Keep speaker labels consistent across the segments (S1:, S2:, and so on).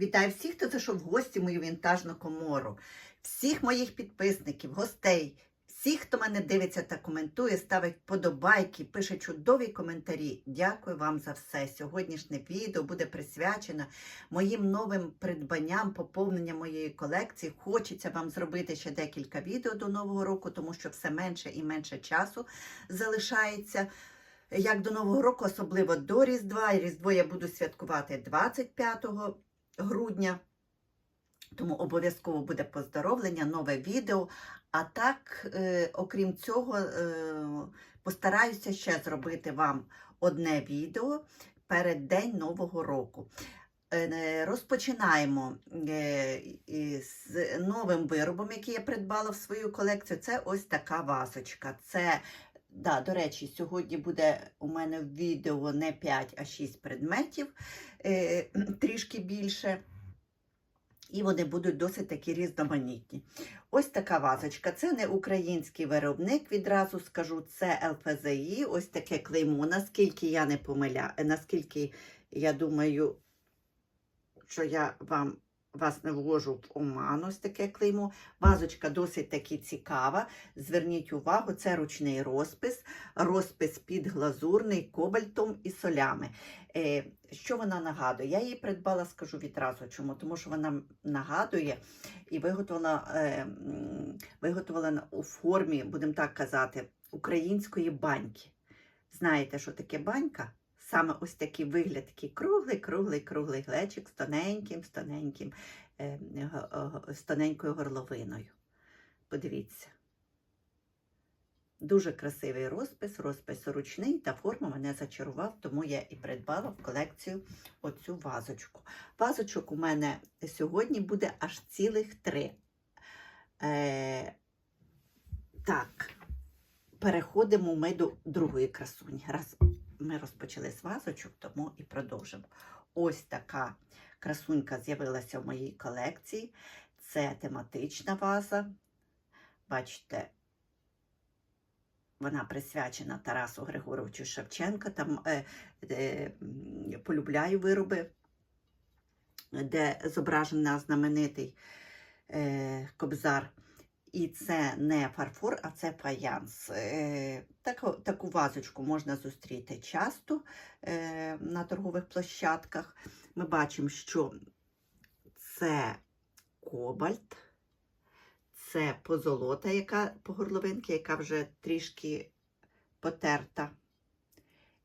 S1: Вітаю всіх, хто зайшов в гості в мою вінтажну комору, всіх моїх підписників, гостей, всіх, хто мене дивиться та коментує, ставить подобайки, пише чудові коментарі. Дякую вам за все. Сьогоднішнє відео буде присвячено моїм новим придбанням, поповнення моєї колекції. Хочеться вам зробити ще декілька відео до Нового року, тому що все менше і менше часу залишається. Як до Нового року, особливо до Різдва. Різдво я буду святкувати 25 грудня. Тому обов'язково буде поздоровлення, нове відео. А так, е, окрім цього, е, постараюся ще зробити вам одне відео перед День Нового року. Е, Розпочинаємо е, із новим виробом, який я придбала в свою колекцію. Це ось така вазочка. Це Да, до речі, сьогодні буде у мене в відео не 5, а 6 предметів, е, трішки більше. І вони будуть досить такі різноманітні. Ось така вазочка. Це не український виробник, відразу скажу, це ЛФЗІ, ось таке клеймо. Наскільки я не помиляю, наскільки я думаю, що я вам вас не вложу в оману, ось таке клеймо. Вазочка досить таки цікава. Зверніть увагу, це ручний розпис, розпис підглазурний кобальтом і солями. Е, що вона нагадує? Я її придбала, скажу відразу чому, тому що вона нагадує і виготовлена, виготовлена у формі, будемо так казати, української баньки. Знаєте, що таке банька? Саме ось такий вигляд, такий круглий, круглий, круглий глечик з тоненьким, з тоненьким, е, г- з тоненькою горловиною. Подивіться. Дуже красивий розпис, розпис ручний та форма мене зачарував, тому я і придбала в колекцію оцю вазочку. Вазочок у мене сьогодні буде аж цілих три. Е, так, переходимо ми до другої красуні. Раз ми розпочали з вазочок, тому і продовжимо. Ось така красунька з'явилася в моїй колекції. Це тематична ваза. Бачите, вона присвячена Тарасу Григоровичу Шевченка. Там е, е, полюбляю вироби, де зображена знаменитий е, кобзар. І це не фарфор, а це фаянс. Е, таку, таку вазочку можна зустріти часто е, на торгових площадках. Ми бачимо, що це кобальт, це позолота, яка по горловинки, яка вже трішки потерта.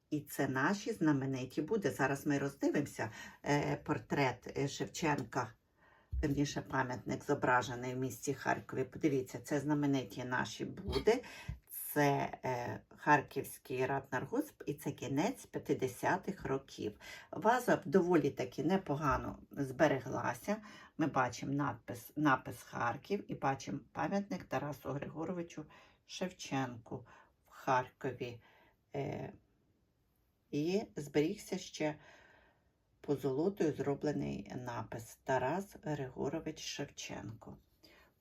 S1: І це наші знамениті буде. Зараз ми роздивимося е, портрет Шевченка верніше пам'ятник зображений в місті Харкові. Подивіться, це знамениті наші буде. Це е, Харківський раднаргосп і це кінець 50-х років. Ваза доволі таки непогано збереглася. Ми бачимо надпис, напис Харків і бачимо пам'ятник Тарасу Григоровичу Шевченку в Харкові. Е, і зберігся ще позолотою зроблений напис Тарас Григорович Шевченко.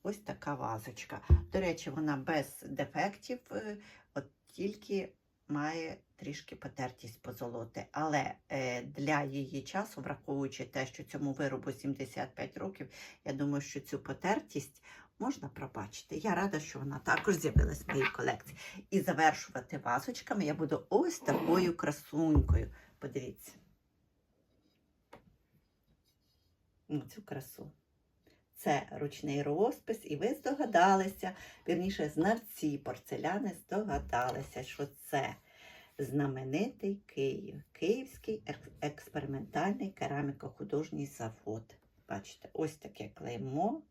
S1: Ось така вазочка. До речі, вона без дефектів, е, от тільки має трішки потертість позолоти. Але е, для її часу, враховуючи те, що цьому виробу 75 років, я думаю, що цю потертість можна пробачити. Я рада, що вона також з'явилась в моїй колекції. І завершувати вазочками я буду ось такою красунькою. Подивіться. Ну, цю красу. Це ручний розпис, і ви здогадалися, вірніше, знавці порцеляни здогадалися, що це знаменитий Київ, Київський експериментальний кераміко-художній завод. Бачите, ось таке клеймо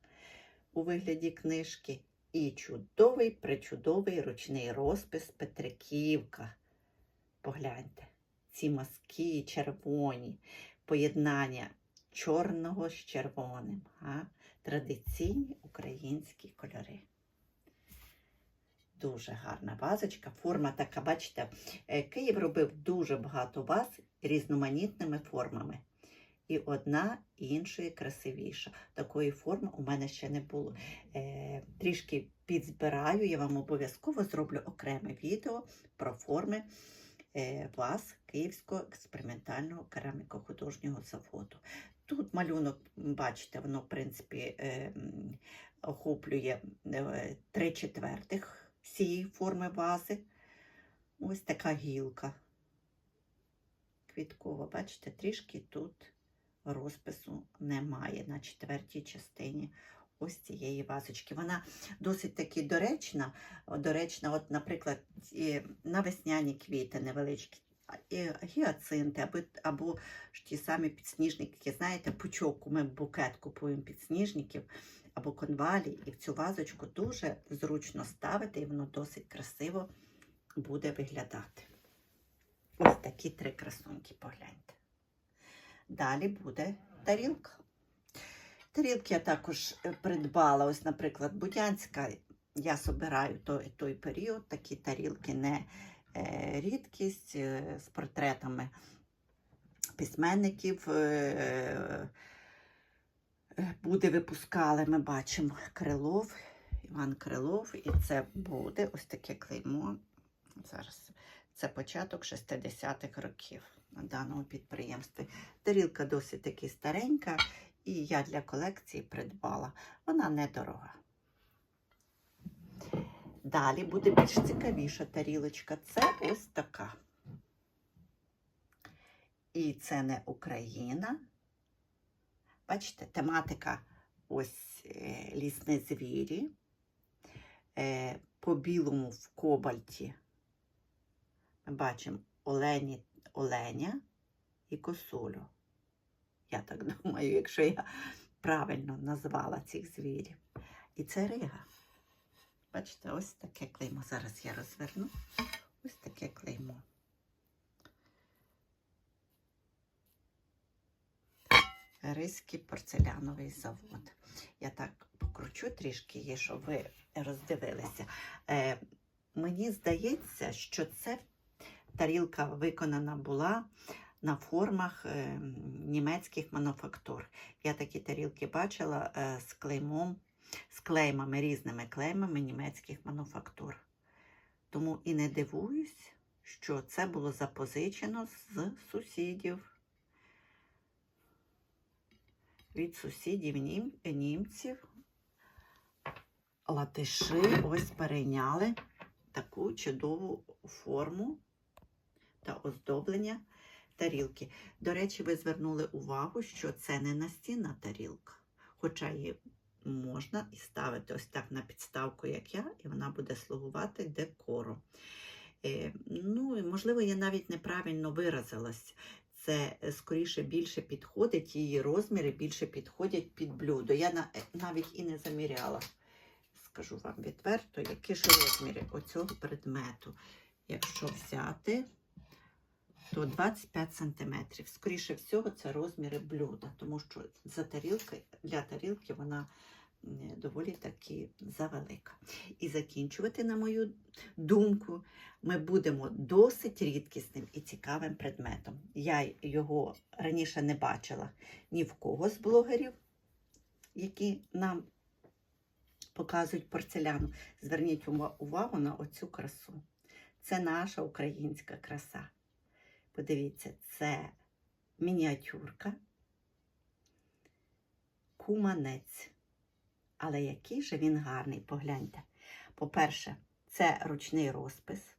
S1: у вигляді книжки. І чудовий, причудовий ручний розпис Петриківка. Погляньте, ці мазки червоні, поєднання чорного з червоним. А? Традиційні українські кольори. Дуже гарна вазочка. Форма така, бачите, е, Київ робив дуже багато ваз різноманітними формами. І одна іншої красивіша. Такої форми у мене ще не було. Е, трішки підзбираю, я вам обов'язково зроблю окреме відео про форми е, ваз Київського експериментального кераміко-художнього заводу. Тут малюнок, бачите, воно, в принципі, е, охоплює е, три четвертих цієї форми вази. Ось така гілка. Квіткова, бачите, трішки тут розпису немає на четвертій частині ось цієї вазочки. Вона досить таки доречна. Доречна, от, наприклад, і на весняні квіти невеличкі, гіацинти, або, або ж ті самі підсніжники, знаєте, пучок, ми букет купуємо підсніжників або конвалі, і в цю вазочку дуже зручно ставити, і воно досить красиво буде виглядати. Ось такі три красунки, погляньте. Далі буде тарілка. Тарілки я також е, придбала. Ось, наприклад, Будянська. Я собираю той, той період, такі тарілки не рідкість е, з портретами письменників. Е, е, буде випускали, ми бачимо Крилов, Іван Крилов, і це буде ось таке клеймо. Зараз це початок 60-х років на даному підприємстві. Тарілка досить таки старенька, і я для колекції придбала. Вона недорога. Далі буде більш цікавіша тарілочка. Це ось така. І це не Україна. Бачите, тематика ось е, лісні звірі. Е, по білому в кобальті ми бачимо олені, оленя і косулю. Я так думаю, якщо я правильно назвала цих звірів. І це рига. Бачите, ось таке клеймо. Зараз я розверну. Ось таке клеймо. Ризький порцеляновий завод. Я так покручу трішки щоб ви роздивилися. Е, мені здається, що це тарілка виконана була на формах е, німецьких мануфактур. Я такі тарілки бачила е, з клеймом, з клеймами, різними клеймами німецьких мануфактур. Тому і не дивуюсь, що це було запозичено з сусідів. Від сусідів нім, німців латиші ось перейняли таку чудову форму та оздоблення тарілки. До речі, ви звернули увагу, що це не настінна тарілка, хоча її можна і ставити ось так на підставку, як я, і вона буде слугувати декором. Е, ну, можливо, я навіть неправильно виразилась. Це е, скоріше більше підходить, її розміри більше підходять під блюдо. Я е, навіть і не заміряла. Скажу вам відверто, які ж розміри оцього предмету. Якщо взяти, то 25 см. Скоріше всього, це розміри блюда, тому що за тарілки, для тарілки вона доволі таки завелика. І закінчувати, на мою думку, ми будемо досить рідкісним і цікавим предметом. Я його раніше не бачила ні в кого з блогерів, які нам показують порцеляну. Зверніть увагу на оцю красу. Це наша українська краса. Подивіться, це мініатюрка, куманець. Але який же він гарний, погляньте. По-перше, це ручний розпис,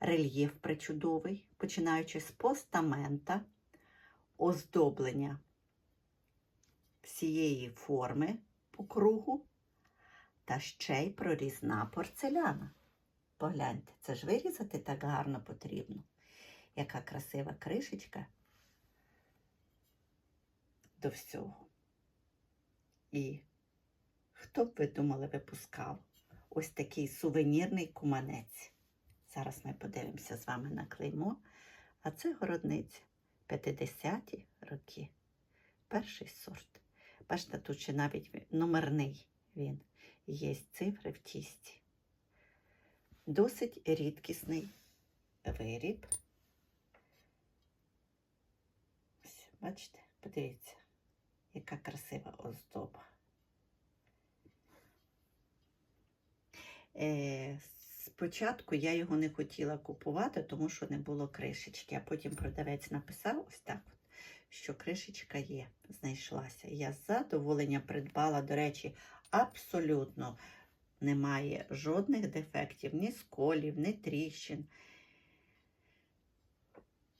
S1: рельєф причудовий, починаючи з постамента, оздоблення всієї форми по кругу та ще й прорізна порцеляна. Погляньте, це ж вирізати так гарно потрібно. Яка красива кришечка до всього. І хто б ви думали, випускав ось такий сувенірний куманець. Зараз ми подивимося з вами на клеймо. А це городниця 50-ті роки. Перший сорт. Бачите, тут ще навіть номерний він. Є цифри в тісті. Досить рідкісний виріб. Ось, бачите, подивіться, яка красива оздоба. Е, спочатку я його не хотіла купувати, тому що не було кришечки, а потім продавець написав ось так, що кришечка є, знайшлася. Я з задоволенням придбала, до речі, абсолютно немає жодних дефектів, ні сколів, ні тріщин.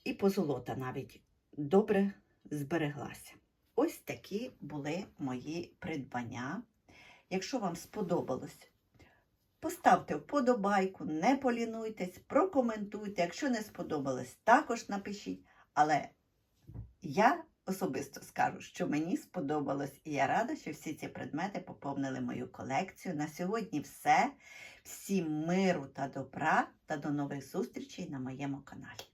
S1: І позолота навіть добре збереглася. Ось такі були мої придбання. Якщо вам сподобалось, поставте вподобайку, не полінуйтесь, прокоментуйте. Якщо не сподобалось, також напишіть. Але я особисто скажу, що мені сподобалось, і я рада, що всі ці предмети поповнили мою колекцію. На сьогодні все. Всім миру та добра та до нових зустрічей на моєму каналі.